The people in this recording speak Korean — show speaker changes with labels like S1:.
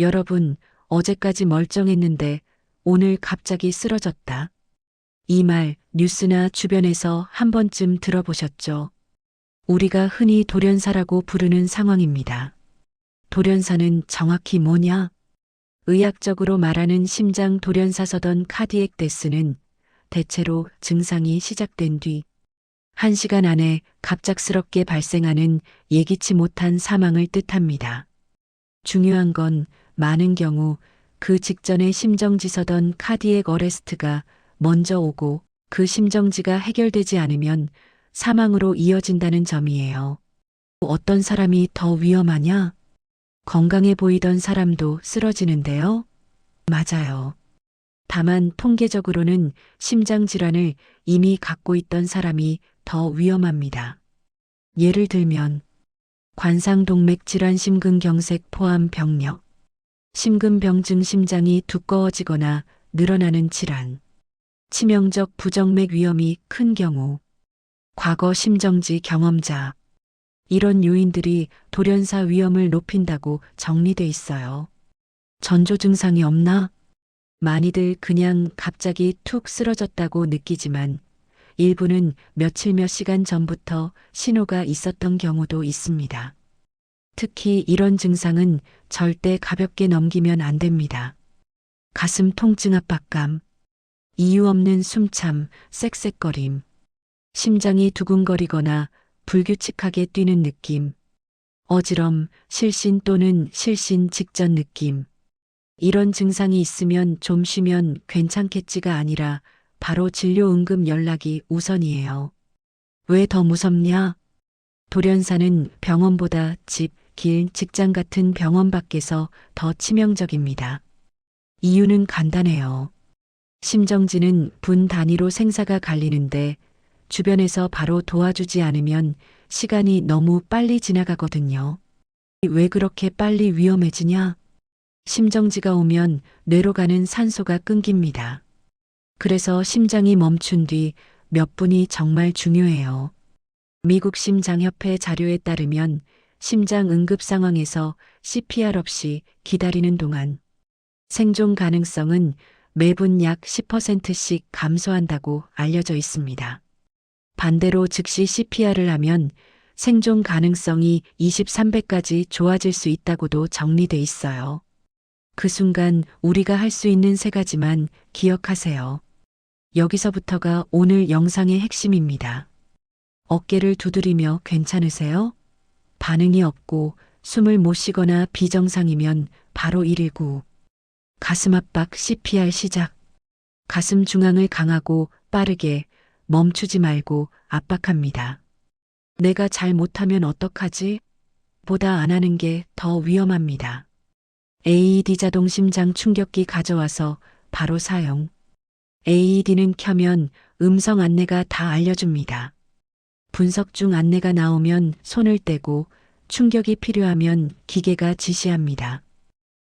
S1: 여러분, 어제까지 멀쩡했는데 오늘 갑자기 쓰러졌다. 이 말 뉴스나 주변에서 한 번쯤 들어보셨죠? 우리가 흔히 돌연사라고 부르는 상황입니다. 돌연사는 정확히 뭐냐? 의학적으로 말하는 심장 돌연사서던 카디액 데스는 대체로 증상이 시작된 뒤 1시간 안에 갑작스럽게 발생하는 예기치 못한 사망을 뜻합니다. 중요한 건 많은 경우 그 직전에 심정지 서던 카디액 어레스트가 먼저 오고 그 심정지가 해결되지 않으면 사망으로 이어진다는 점이에요. 어떤 사람이 더 위험하냐? 건강해 보이던 사람도 쓰러지는데요? 맞아요. 다만 통계적으로는 심장 질환을 이미 갖고 있던 사람이 더 위험합니다. 예를 들면 관상동맥 질환 심근경색 포함 병력, 심근병증 심장이 두꺼워지거나 늘어나는 질환, 치명적 부정맥 위험이 큰 경우, 과거 심정지 경험자, 이런 요인들이 돌연사 위험을 높인다고 정리돼 있어요. 전조 증상이 없나? 많이들 그냥 갑자기 툭 쓰러졌다고 느끼지만 일부는 며칠 몇 시간 전부터 신호가 있었던 경우도 있습니다. 특히 이런 증상은 절대 가볍게 넘기면 안 됩니다. 가슴 통증 압박감, 이유 없는 숨참, 쌕쌕거림, 심장이 두근거리거나 불규칙하게 뛰는 느낌, 어지럼, 실신 또는 실신 직전 느낌. 이런 증상이 있으면 좀 쉬면 괜찮겠지가 아니라 바로 진료 응급 연락이 우선이에요. 왜 더 무섭냐? 돌연사는 병원보다 집, 길, 직장 같은 병원 밖에서 더 치명적입니다. 이유는 간단해요. 심정지는 분 단위로 생사가 갈리는데 주변에서 바로 도와주지 않으면 시간이 너무 빨리 지나가거든요. 왜 그렇게 빨리 위험해지냐? 심정지가 오면 뇌로 가는 산소가 끊깁니다. 그래서 심장이 멈춘 뒤 몇 분이 정말 중요해요. 미국 심장협회 자료에 따르면 심장 응급 상황에서 CPR 없이 기다리는 동안 생존 가능성은 매분 약 10%씩 감소한다고 알려져 있습니다. 반대로 즉시 CPR을 하면 생존 가능성이 23배까지 좋아질 수 있다고도 정리돼 있어요. 그 순간 우리가 할 수 있는 세 가지만 기억하세요. 여기서부터가 오늘 영상의 핵심입니다. 어깨를 두드리며 괜찮으세요? 반응이 없고 숨을 못 쉬거나 비정상이면 바로 119. 가슴 압박 CPR 시작. 가슴 중앙을 강하고 빠르게 멈추지 말고 압박합니다. 내가 잘 못하면 어떡하지? 보다 안 하는 게 더 위험합니다. AED 자동 심장 충격기 가져와서 바로 사용. AED는 켜면 음성 안내가 다 알려줍니다. 분석 중 안내가 나오면 손을 떼고 충격이 필요하면 기계가 지시합니다.